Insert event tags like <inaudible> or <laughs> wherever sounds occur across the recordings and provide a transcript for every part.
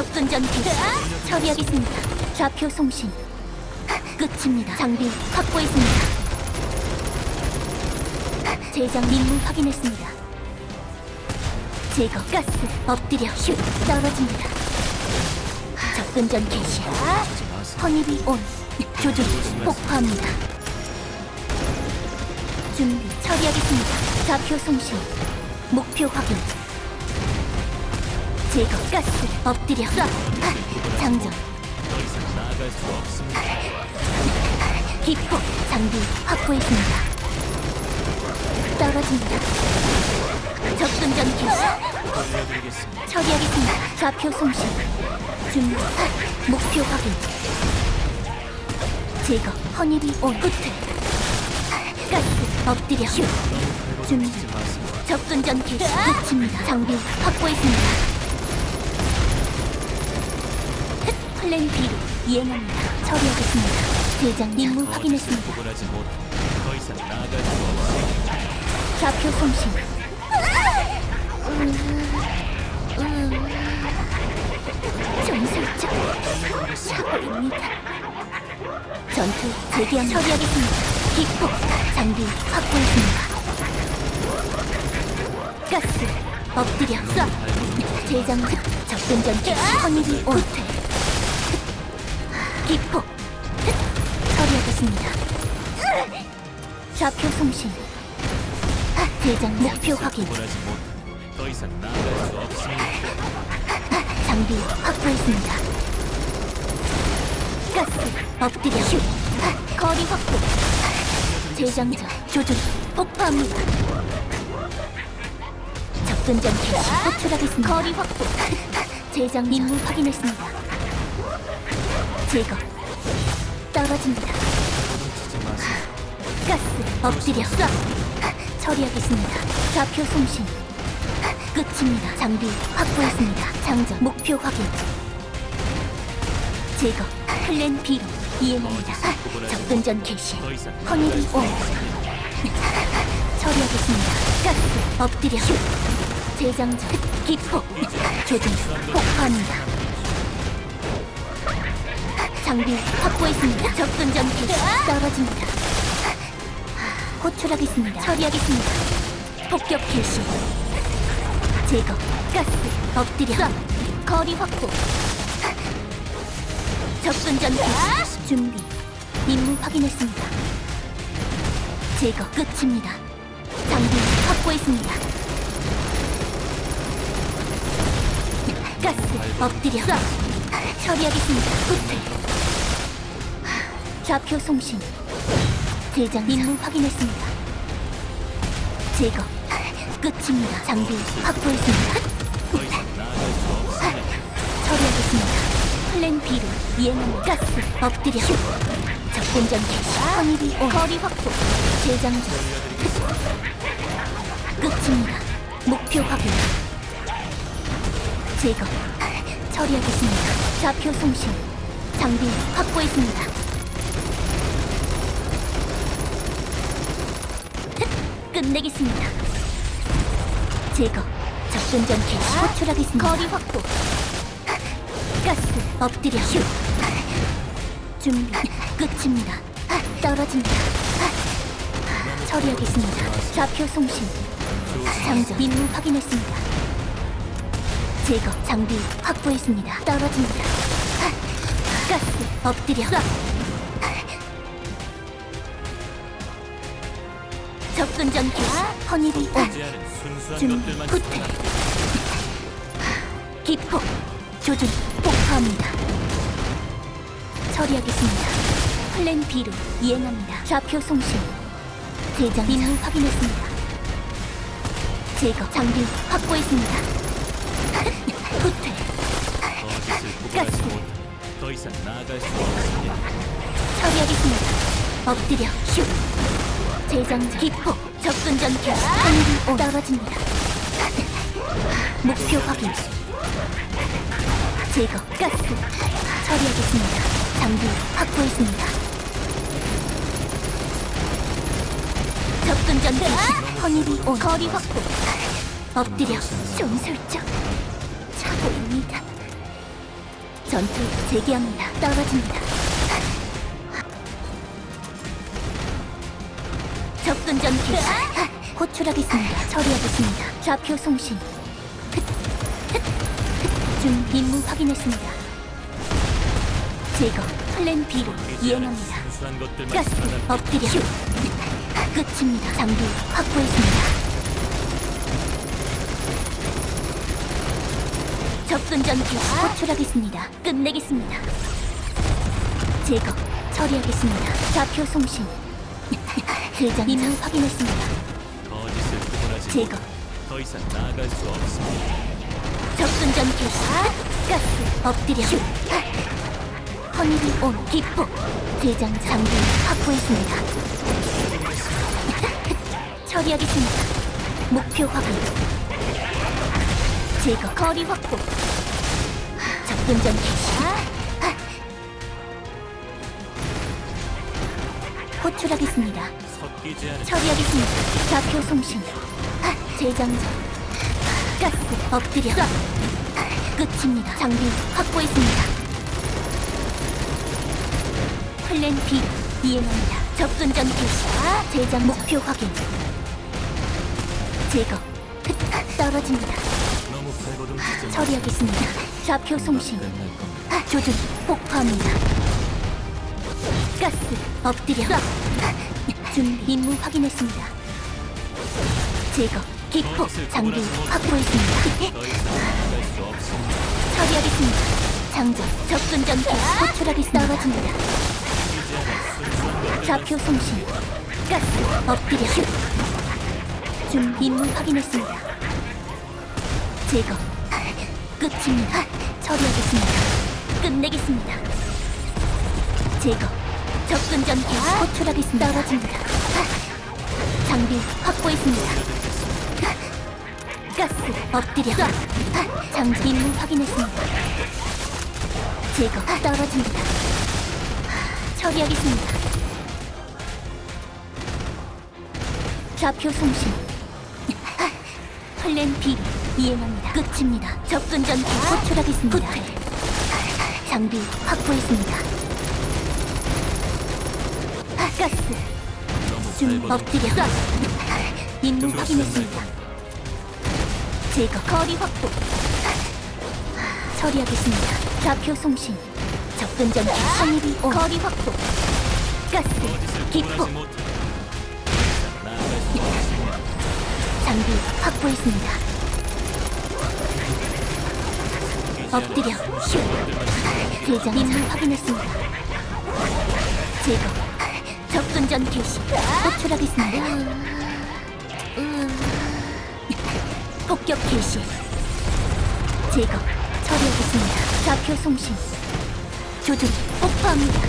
접근 전기 처리하겠습니다. 좌표 송신 끝입니다. 장비 확보했습니다. 제장 임무 확인했습니다. 제거 가스 엎드려 슛 떨어집니다. 접근 전 개시 허니비 온 조준 폭파합니다. 준비 처리하겠습니다. 좌표 송신 목표 확인 제거 가스 엎드려 쏴 아, 장전. 기폭 장비 확보했습니다. 떨어집니다. 접근 전 개시. 처리하겠습니다. 좌표 송신 준비 아, 목표 확인 제거 허니비 온 끝에 가스 엎드려 슛 준비. 접근 전 개시 끝입니다. 장비 확보했습니다. 플랜 B로 이행합니다. 처리하겠습니다. 대장 임무 확인했습니다. 구분하지 못. 더 이상 나갈 수 없습니다. 좌표 송신 전술적 사고입니다. 전투 재기한 처리하겠습니다. 기폭 장비 확보했습니다. 가스 엎드려 쏴 재장 접근 전기 허니비 오퇴 기폭 처리하겠습니다. 좌표 송신 대장 목표 확인 구분하지 못. 더 이상 나갈 수 없습니다. 장비 확보했습니다. 가스 엎드려 슛 아, 거리 확보 재장전 조준 폭파합니다. 접근 전 개시 호출하겠습니다. 거리 확보 재장 임무 확인했습니다. 제거 마세요. 가스 엎드려. 쏴 처리하겠습니다. 좌표 송신. 끝입니다. 장비 확보했습니다. 장전. 목표 확인. 제거. 플랜 B로 이행합니다. 아, 접근 전 개시. 허니비 온 처리하겠습니다. 가스 엎드려. 슛 재장전. 기폭 조준. 폭파합니다 장비 확보했습니다 접근 전 개시 떨어집니다 호출하겠습니다. 처리하겠습니다. 폭격 개시. 제거. 가스. 엎드려. 쏴. 거리 확보. 접근 전 개시. 준비. 임무 확인했습니다. 제거. 끝입니다. 장비 확보했습니다. 가스. 엎드려. 쏴. 처리하겠습니다. 후퇴. 좌표 송신. 대장 임무 확인했습니다. 제거 끝입니다. 장비 확보했습니다. 없습니다. 처리하겠습니다. 플랜 B로 이행합니다. 가스 엎드려 접근 전 개시 허니비 온 거리 확보 재장전 끝입니다. 목표 확인 제거 처리하겠습니다. 좌표 송신 장비 확보했습니다. 끝내겠습니다. 제거, 접근 전 개시 호출하겠습니다. 거리 확보. 가스 엎드려 슛. 준비 끝입니다. 아, 떨어집니다. 아, 처리하겠습니다. 좌표 송신. 장전 임무 확인했습니다. 제거 장비 확보했습니다. 떨어집니다. 아, 가스 엎드려. 쏴. 접근 전 개시 허니비 순수한 준비 것들만 후퇴 기폭 조준 폭파합니다. 처리하겠습니다. 플랜 B로 이행합니다. 좌표 송신. 대장 임무 확인했습니다. 제거 장비 확보했습니다 후퇴 거짓을 가스. 구분하지 못. 더 이상 나갈 수 없습니다. 처리하겠습니다. 엎드려. 슛 재장전 기폭 접근 전 개시 하늘이 오 떨어집니다. 목표 확인. 제거. 가스. 처리하겠습니다. 장비 확보했습니다. 접근 전 개시 허니비 온 거리 확보. 엎드려. 전설적 전투 재개합니다. 떨어집니다. 접근 전 개시. 호출하겠습니다. 처리하겠습니다. 좌표 송신. 중 임무 확인했습니다. 제거 플랜 B로 이행합니다. 가스 엎드려 끝입니다. 장비 확보했습니다. 접근 전 개시 호출하겠습니다. 끝내겠습니다. 제거 처리하겠습니다. 좌표 송신. <laughs> 대장 임무 확인했습니다. 거짓을 구분하지 제거 못. 더 이상 나아갈 수 없습니다. 접근 전 개시 가스 엎드려 허니비 온 기포 대장 장비 확보했습니다 <laughs> 처리하겠습니다 목표 확인 제거 거리 확보 접근 전 개시 호출하겠습니다 섞이지 않은 처리하겠습니다. 좌표 송신. 재장전. 가스 엎드려. 끝입니다. 장비 확보했습니다. 플랜 B 이행합니다. 접근 전 개시. 재장 목표 확인. 제거. 끝. <laughs> 떨어집니다. 처리하겠습니다. 좌표 송신. 겁니다. 조준 폭파합니다. 가스 엎드려. 준 임무 확인했습니다. 제거 기포 장비 확보했습니다. 처리하겠습니다. 장전 접근 전 개시 호출하겠습니다. 떨어집니다. 섞이지 않은 순수한 것들만 좌표 송신. 가스 엎드려. 준 임무 확인했습니다. 제거 끝입니다. 처리하겠습니다. 끝내겠습니다. 제거 접근 전 개시 호출하겠습니다. 떨어집니다. 장비 확보했습니다. 가스 엎드려. 장비 임무 확인했습니다. 제거 떨어집니다. 처리하겠습니다. 좌표 송신. 플랜 B 이행합니다. 끝입니다. 접근 전 개시 호출하겠습니다. 장비 확보했습니다. 가스 좀 엎드려. 임무 확인했습니다. 제거 거리 확보. 처리하겠습니다. 좌표 송신. 접근 전 성입이 온. 거리 확보. 가스 기포. 장비 확보했습니다. 엎드려. 순수한 것들만 대장 임무 확인했습니다. 제거 접근 전 개시 호출하겠습니다. 폭격 개시 제거 처리하겠습니다. 좌표 송신 조준 폭파합니다.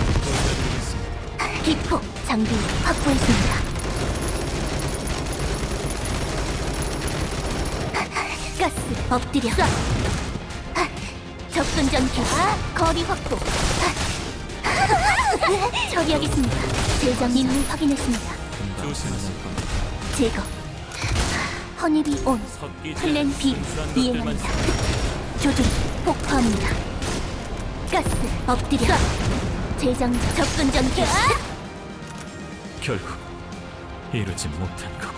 기포 장비 확보했습니다. 가스 엎드려 접근 전 개시 거리 확보 <laughs> 처리하겠습니다. 대장 임무 확인했습니다. 조심하세요. 제거 허니비 온 섞이지 플랜 않은 B 순수한 것들만 이행합니다. 조준 폭파합니다. 가스 엎드려 재장 접근 전 개시 결국 이루지 못한 것.